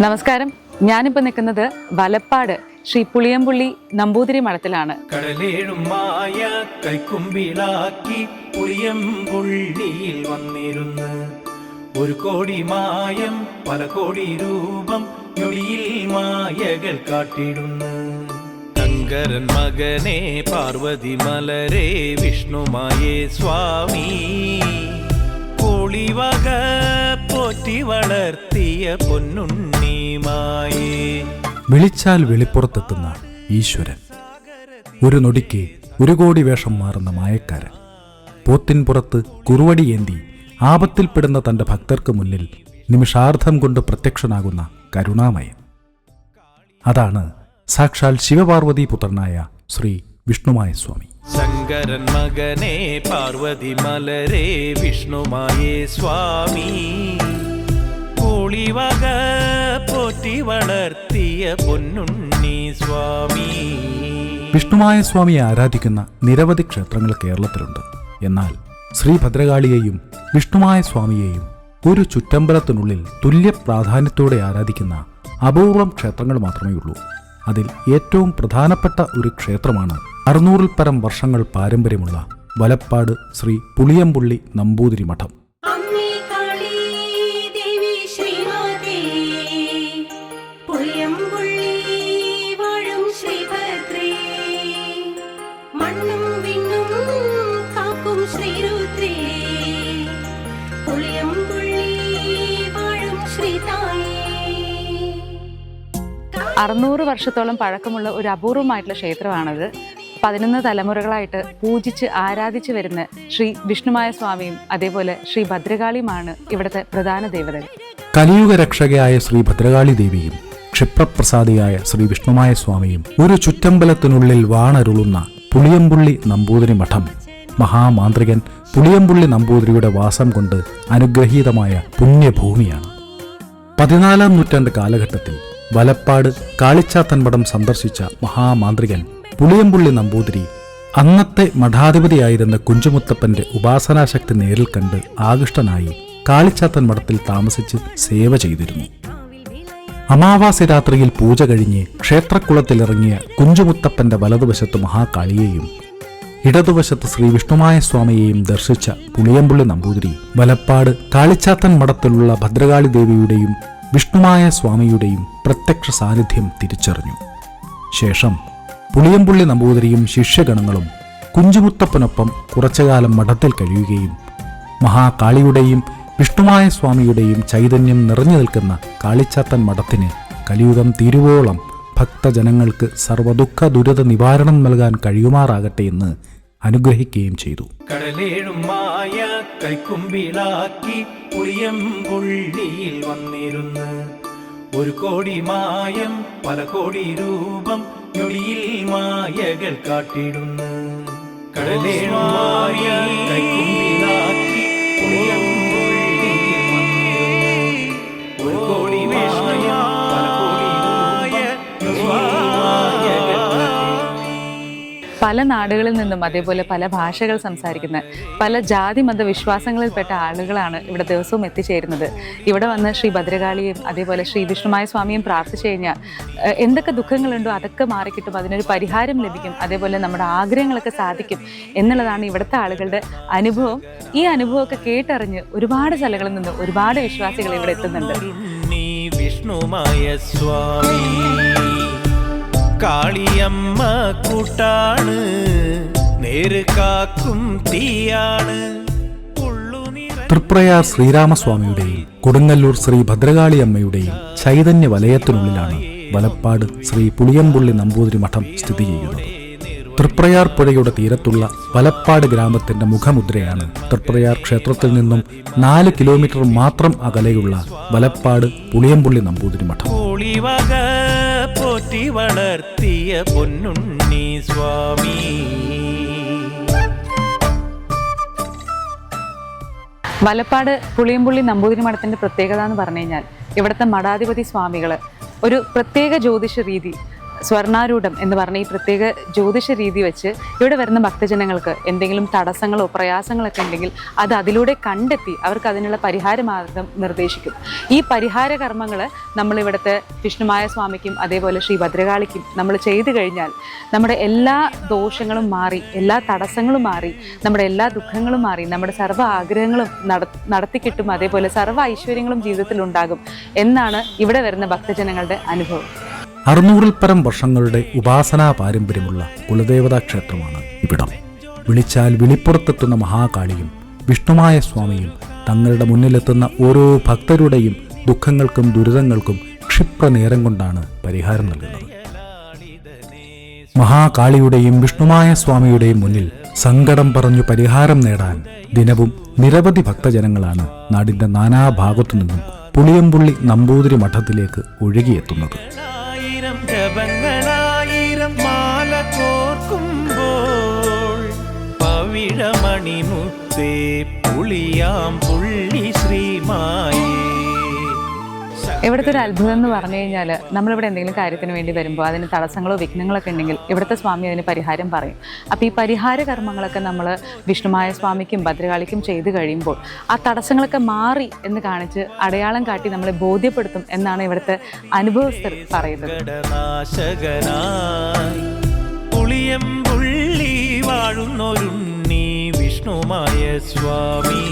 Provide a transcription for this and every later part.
നമസ്കാരം. ഞാനിപ്പോൾ നിൽക്കുന്നത് വലപ്പാട് ശ്രീ പുളിയമ്പുള്ളി നമ്പൂതിരി മഠത്തിലാണ്. ഒരു കോടി മായം പല കോടി രൂപം ഞൊടിയിൽ മായകൾ കാട്ടിടുന്നു. ശങ്കരൻ മകനെ പാർവതി മലരെ വിഷ്ണുമായേ സ്വാമി. പൊളിവക പോറ്റി പൊന്നുണ്ണിമായേ വിളിച്ചാൽ വെളിപ്പുറത്തെത്തുന്ന ഈശ്വരൻ. ഒരു നൊടിക്ക് ഒരു കോടി വേഷം മാറുന്ന മായക്കാരൻ. പോത്തിൻ പുറത്ത് കുറുവടിയേന്തി ആപത്തിൽപ്പെടുന്ന തന്റെ ഭക്തർക്ക് മുന്നിൽ നിമിഷാർദ്ധം കൊണ്ട് പ്രത്യക്ഷനാകുന്ന കരുണാമയൻ. അതാണ് സാക്ഷാൽ ശിവപാർവതി പുത്രനായ ശ്രീ വിഷ്ണുമായ സ്വാമി ശങ്കരൻ മകനെ പാർവതി മലരേ വിഷ്ണുമായേ സ്വാമി. കൂളിവക പോറ്റി വളർത്തിയ പൊന്നുണ്ണി സ്വാമി. വിഷ്ണുമായ സ്വാമിയെ ആരാധിക്കുന്ന നിരവധി ക്ഷേത്രങ്ങൾ കേരളത്തിലുണ്ട്. എന്നാൽ ശ്രീ ഭദ്രകാളിയെയും വിഷ്ണുമായ സ്വാമിയെയും ഒരു ചുറ്റമ്പലത്തിനുള്ളിൽ തുല്യ പ്രാധാന്യത്തോടെ ആരാധിക്കുന്ന അപൂർവം ക്ഷേത്രങ്ങൾ മാത്രമേ ഉള്ളൂ. അതിൽ ഏറ്റവും പ്രധാനപ്പെട്ട ഒരു ക്ഷേത്രമാണ് അറുന്നൂറിൽ പരം വർഷങ്ങൾ പാരമ്പര്യമുള്ള വലപ്പാട് ശ്രീ പുളിയമ്പുള്ളി നമ്പൂതിരി മഠം മണ്ണും വിണ്ണും കാക്കും ശ്രീരുദ്രേ. വാഴും ശ്രീതായേ. അറുന്നൂറ് വർഷത്തോളം പഴക്കമുള്ള ഒരു അപൂർവമായിട്ടുള്ള ക്ഷേത്രമാണത്. പതിനൊന്ന് തലമുറകളായിട്ട് പൂജിച്ച് ആരാധിച്ചു വരുന്ന ശ്രീ വിഷ്ണുമായ സ്വാമിയും അതേപോലെ ശ്രീ ഭദ്രകാളിയുമാണ് ഇവിടുത്തെ പ്രധാന ദേവതകൾ. കലിയുഗ രക്ഷകയായ ശ്രീ ഭദ്രകാളി ദേവിയും ക്ഷിപ്രപ്രസാദിയായ ശ്രീ വിഷ്ണുമായ സ്വാമിയും ഒരു ചുറ്റമ്പലത്തിനുള്ളിൽ വാണരുളുന്ന പുളിയമ്പുള്ളി നമ്പൂതിരി മഠം. മഹാമാന്ത്രികൻ പുളിയമ്പുള്ളി നമ്പൂതിരിയുടെ വാസം കൊണ്ട് അനുഗ്രഹീതമായ പുണ്യഭൂമിയാണ്. പതിനാലാം നൂറ്റാണ്ട് കാലഘട്ടത്തിൽ വലപ്പാട് കാളിച്ചാത്തൻ മഠം സന്ദർശിച്ച മഹാമാന്ത്രികൻ പുളിയമ്പുള്ളി നമ്പൂതിരി അന്നത്തെ മഠാധിപതിയായിരുന്ന കുഞ്ചുമുത്തപ്പന്റെ ഉപാസനാശക്തി നേരിൽ കണ്ട് ആകൃഷ്ടനായി കാളിച്ചാത്തൻ മഠത്തിൽ താമസിച്ച് സേവ ചെയ്തിരുന്നു. അമാവാസി രാത്രിയിൽ പൂജ കഴിഞ്ഞ് ക്ഷേത്രക്കുളത്തിലിറങ്ങിയ കുഞ്ചുമുത്തപ്പന്റെ വലതുവശത്ത് മഹാകാളിയെയും ഇടതുവശത്ത് ശ്രീ വിഷ്ണുമായ സ്വാമിയെയും ദർശിച്ച പുളിയമ്പുള്ളി നമ്പൂതിരി വലപ്പാട് കാളിച്ചാത്തൻ മഠത്തിലുള്ള ഭദ്രകാളി ദേവിയുടെയും വിഷ്ണുമായ സ്വാമിയുടെയും പ്രത്യക്ഷ സാന്നിധ്യം തിരിച്ചറിഞ്ഞു. ശേഷം പുളിയമ്പുള്ളി നമ്പൂതിരിയും ശിഷ്യഗണങ്ങളും കുഞ്ചുമുത്തപ്പനൊപ്പം കുറച്ചുകാലം മഠത്തിൽ കഴിയുകയും മഹാകാളിയുടെയും വിഷ്ണുമായ സ്വാമിയുടെയും ചൈതന്യം നിറഞ്ഞു നിൽക്കുന്ന കാളിച്ചാത്തൻ മഠത്തിന് കലിയുഗം തീരുവോളം ഭക്തജനങ്ങൾക്ക് സർവദുഃഖ ദുരിത നിവാരണം നൽകാൻ കഴിയുമാറാകട്ടെ എന്ന് അനുഗ്രഹിക്കുകയും ചെയ്തു. മായ ഒരു കോടി മായം പല കോടി രൂപം ഞൊടിയിൽ മായകൾ കാട്ടിടുന്നു. കടലേഴും മായ പല നാടുകളിൽ നിന്നും അതേപോലെ പല ഭാഷകൾ സംസാരിക്കുന്ന പല ജാതി മത വിശ്വാസങ്ങളിൽപ്പെട്ട ആളുകളാണ് ഇവിടെ ദിവസവും എത്തിച്ചേരുന്നത്. ഇവിടെ വന്ന് ശ്രീ ഭദ്രകാളിയും അതേപോലെ ശ്രീ വിഷ്ണുമായ സ്വാമിയും പ്രാർത്ഥിച്ചു കഴിഞ്ഞാൽ എന്തൊക്കെ ദുഃഖങ്ങളുണ്ടോ അതൊക്കെ മാറിക്കിട്ടും അതിനൊരു പരിഹാരം ലഭിക്കും അതേപോലെ നമ്മുടെ ആഗ്രഹങ്ങളൊക്കെ സാധിക്കും എന്നുള്ളതാണ് ഇവിടുത്തെ ആളുകളുടെ അനുഭവം. ഈ അനുഭവമൊക്കെ കേട്ടറിഞ്ഞ് ഒരുപാട് സ്ഥലങ്ങളിൽ നിന്ന് ഒരുപാട് വിശ്വാസികൾ ഇവിടെ എത്തുന്നുണ്ട്. വിഷ്ണുമായ സ്വാമി. കാളിയമ്മ കൂട്ടാണ് നേര് കാക്കും തീയാണ്. തൃപ്രയാർ ശ്രീരാമസ്വാമിയുടെയും കൊടുങ്ങല്ലൂർ ശ്രീ ഭദ്രകാളിയമ്മയുടെയും ചൈതന്യ വലയത്തിനുള്ളിലാണ് വലപ്പാട് ശ്രീ പുളിയമ്പുള്ളി നമ്പൂതിരി മഠം സ്ഥിതി ചെയ്യുന്നത്. തൃപ്രയാർ പുഴയുടെ തീരത്തുള്ള വലപ്പാട് ഗ്രാമത്തിന്റെ മുഖമുദ്രയാണ് തൃപ്രയാർ ക്ഷേത്രത്തിൽ നിന്നും നാല് കിലോമീറ്റർ മാത്രം അകലെയുള്ള വലപ്പാട് പുളിയമ്പുള്ളി നമ്പൂതിരി മഠം. പോറ്റി വളർത്തിയ പൊന്നുണ്ണി സ്വാമി. വലപ്പാട് പുളിയമ്പുള്ളി നമ്പൂതിരി മഠത്തിന്റെ പ്രത്യേകത എന്ന് പറഞ്ഞു കഴിഞ്ഞാൽ ഇവിടുത്തെ മഠാധിപതി സ്വാമികൾ ഒരു പ്രത്യേക ജ്യോതിഷ രീതി സ്വർണാരൂഢം എന്ന് പറഞ്ഞ ഈ പ്രത്യേക ജ്യോതിഷ രീതി വെച്ച് ഇവിടെ വരുന്ന ഭക്തജനങ്ങൾക്ക് എന്തെങ്കിലും തടസ്സങ്ങളോ പ്രയാസങ്ങളൊക്കെ ഉണ്ടെങ്കിൽ അത് അതിലൂടെ കണ്ടെത്തി അവർക്ക് അതിനുള്ള പരിഹാര മാർഗം നിർദ്ദേശിക്കും. ഈ പരിഹാര കർമ്മങ്ങൾ നമ്മൾ ഇവിടുത്തെ വിഷ്ണുമായ സ്വാമിക്കും അതേപോലെ ശ്രീ ഭദ്രകാളിക്കും നമ്മൾ ചെയ്തു കഴിഞ്ഞാൽ നമ്മുടെ എല്ലാ ദോഷങ്ങളും മാറി എല്ലാ തടസ്സങ്ങളും മാറി നമ്മുടെ എല്ലാ ദുഃഖങ്ങളും മാറി നമ്മുടെ സർവ ആഗ്രഹങ്ങളും നട നടത്തി കിട്ടും അതേപോലെ സർവ ഐശ്വര്യങ്ങളും ജീവിതത്തിൽ ഉണ്ടാകും എന്നാണ് ഇവിടെ വരുന്ന ഭക്തജനങ്ങളുടെ അനുഭവം. അറുന്നൂറിൽ പരം വർഷങ്ങളുടെ ഉപാസനാ പാരമ്പര്യമുള്ള കുലദേവതാ ക്ഷേത്രമാണ് ഇവിടം. വിളിച്ചാൽ വിളിപ്പുറത്തെത്തുന്ന മഹാകാളിയും വിഷ്ണുമായ സ്വാമിയും തങ്ങളുടെ മുന്നിലെത്തുന്ന ഓരോ ഭക്തരുടെയും ദുഃഖങ്ങൾക്കും ദുരിതങ്ങൾക്കും ക്ഷിപ്രനേരം കൊണ്ടാണ് പരിഹാരം നൽകുന്നത്. മഹാകാളിയുടെയും വിഷ്ണുമായ സ്വാമിയുടെയും മുന്നിൽ സങ്കടം പറഞ്ഞു പരിഹാരം നേടാൻ ദിനവും നിരവധി ഭക്തജനങ്ങളാണ് നാടിന്റെ നാനാഭാഗത്തു നിന്നും പുളിയമ്പുള്ളി നമ്പൂതിരി മഠത്തിലേക്ക് ഒഴുകിയെത്തുന്നത്. പവിഴമണിമുത്തേ പുളിയാം പുള്ളി ശ്രീമായേ. ഇവിടുത്തെ ഒരു അത്ഭുതം എന്ന് പറഞ്ഞു കഴിഞ്ഞാൽ നമ്മളിവിടെ എന്തെങ്കിലും കാര്യത്തിന് വേണ്ടി വരുമ്പോൾ അതിന് തടസ്സങ്ങളോ വിഘ്നങ്ങളൊക്കെ ഉണ്ടെങ്കിൽ ഇവിടുത്തെ സ്വാമി അതിന് പരിഹാരം പറയും. അപ്പോൾ ഈ പരിഹാര കർമ്മങ്ങളൊക്കെ നമ്മൾ വിഷ്ണുമായ സ്വാമിക്കും ഭദ്രകാളിക്കും ചെയ്തു കഴിയുമ്പോൾ ആ തടസ്സങ്ങളൊക്കെ മാറി എന്ന് കാണിച്ച് അടയാളം കാട്ടി നമ്മളെ ബോധ്യപ്പെടുത്തും എന്നാണ് ഇവിടുത്തെ അനുഭവസ്ഥർ പറയുന്നത്. പുളിയം വിഷ്ണുമായ സ്വാമി.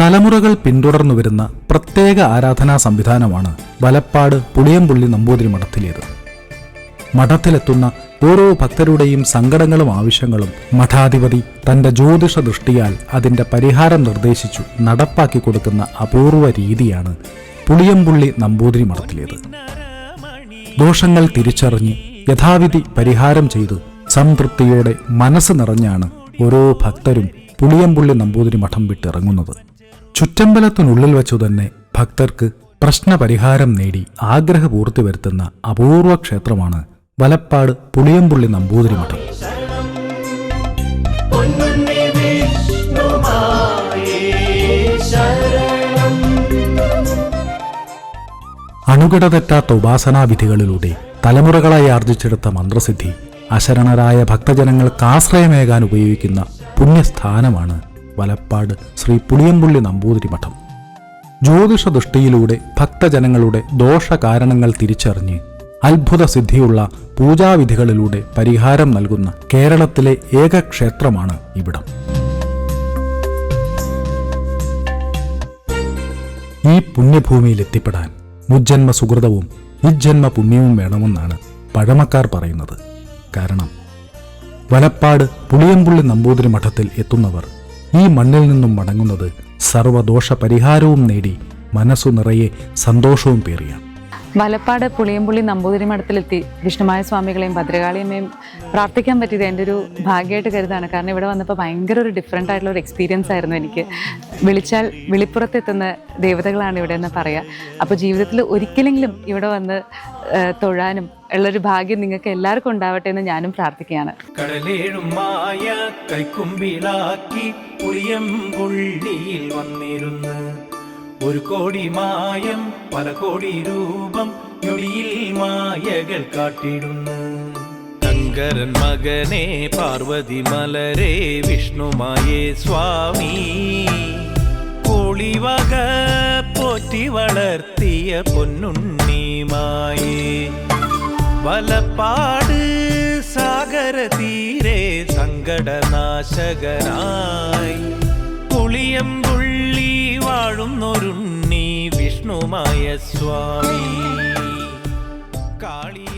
തലമുറകൾ പിന്തുടർന്നു വരുന്ന പ്രത്യേക ആരാധനാ സംവിധാനമാണ് വലപ്പാട് പുളിയമ്പുള്ളി നമ്പൂതിരി മഠത്തിലേത്. മഠത്തിലെത്തുന്ന ഓരോ ഭക്തരുടെയും സങ്കടങ്ങളും ആവശ്യങ്ങളും മഠാധിപതി തന്റെ ജ്യോതിഷ ദൃഷ്ടിയാൽ അതിന്റെ പരിഹാരം നിർദ്ദേശിച്ചു നടപ്പാക്കി കൊടുക്കുന്ന അപൂർവ രീതിയാണ് പുളിയമ്പുള്ളി നമ്പൂതിരി മഠത്തിലേത്. ദോഷങ്ങൾ തിരിച്ചറിഞ്ഞ് യഥാവിധി പരിഹാരം ചെയ്ത് സംതൃപ്തിയോടെ മനസ്സ് നിറഞ്ഞാണ് ഓരോ ഭക്തരും പുളിയമ്പുള്ളി നമ്പൂതിരി മഠം വിട്ടിറങ്ങുന്നത്. ചുറ്റമ്പലത്തിനുള്ളിൽ വച്ചു തന്നെ ഭക്തർക്ക് പ്രശ്നപരിഹാരം നേടി ആഗ്രഹപൂർത്തി വരുത്തുന്ന അപൂർവ ക്ഷേത്രമാണ് വലപ്പാട് പുളിയമ്പുള്ളി നമ്പൂതിരി മഠം. അണുകിട ഉപാസനാവിധികളിലൂടെ തലമുറകളായി ആർജിച്ചെടുത്ത മന്ത്രസിദ്ധി അശരണരായ ഭക്തജനങ്ങൾക്ക് ആശ്രയമേകാൻ ഉപയോഗിക്കുന്ന പുണ്യസ്ഥാനമാണ് വലപ്പാട് ശ്രീ പുളിയമ്പുള്ളി നമ്പൂതിരി മഠം. ജ്യോതിഷ ദൃഷ്ടിയിലൂടെ ഭക്തജനങ്ങളുടെ ദോഷകാരണങ്ങൾ തിരിച്ചറിഞ്ഞ് അത്ഭുത സിദ്ധിയുള്ള പൂജാവിധികളിലൂടെ പരിഹാരം നൽകുന്ന കേരളത്തിലെ ഏക ക്ഷേത്രമാണ് ഇവിടം. ഈ പുണ്യഭൂമിയിൽ എത്തിപ്പെടാൻ മുജ്ജന്മ സുഹൃതവും നിജ്ജന്മ പുണ്യവും വേണമെന്നാണ് പഴമക്കാർ പറയുന്നത്. കാരണം വലപ്പാട് പുളിയമ്പുള്ളി നമ്പൂതിരി മഠത്തിൽ എത്തുന്നവർ ഈ മണ്ണിൽ നിന്നും മടങ്ങുന്നത് സർവദോഷ പരിഹാരവും നേടി മനസ്സു നിറയെ സന്തോഷവും പേറിയാണ്. വലപ്പാട് പുളിയമ്പുള്ളി നമ്പൂതിരി മഠത്തിലെത്തി. വിഷ്ണുമായ സ്വാമികളെയും ഭദ്രകാളിയമ്മയും പ്രാർത്ഥിക്കാൻ പറ്റിയത് എന്റെ ഒരു ഭാഗ്യമായിട്ട് കരുതാണ്. കാരണം ഇവിടെ വന്നപ്പോൾ ഭയങ്കര ഒരു ഡിഫറെന്റ് ആയിട്ടുള്ള ഒരു എക്സ്പീരിയൻസ് ആയിരുന്നു എനിക്ക്. വിളിച്ചാൽ വിളിപ്പുറത്തെത്തുന്ന ദേവതകളാണ് ഇവിടെ എന്ന് പറയുക അപ്പോൾ ജീവിതത്തിൽ ഒരിക്കലെങ്കിലും ഇവിടെ വന്ന് തൊഴാനും ഉള്ളൊരു ഭാഗ്യം നിങ്ങൾക്ക് എല്ലാവർക്കും ഉണ്ടാവട്ടെ എന്ന് ഞാനും പ്രാർത്ഥിക്കുകയാണ്. കടലേഴും മായ കൈക്കുമ്പിളാക്കി പുളിയമ്പുള്ളിയിൽ വന്നിരുന്ന് ഒരു കോടി മായം പല കോടി രൂപം ഞൊടിയിൽ മായകൾ കാട്ടിടുന്നു. ശങ്കരൻ മകനെ പാർവതി മലരെ വിഷ്ണുമായേ സ്വാമി. പൊളിവക പോറ്റി വളർത്തിയ പൊന്നുണ്ണിമായേ വലപ്പാട് സാഗര തീരെ സങ്കടനാശകനായി. പുളിയമ്പുള്ളി വാഴുന്നൊരുണ്ണി വിഷ്ണുമായ സ്വാമി. കാളി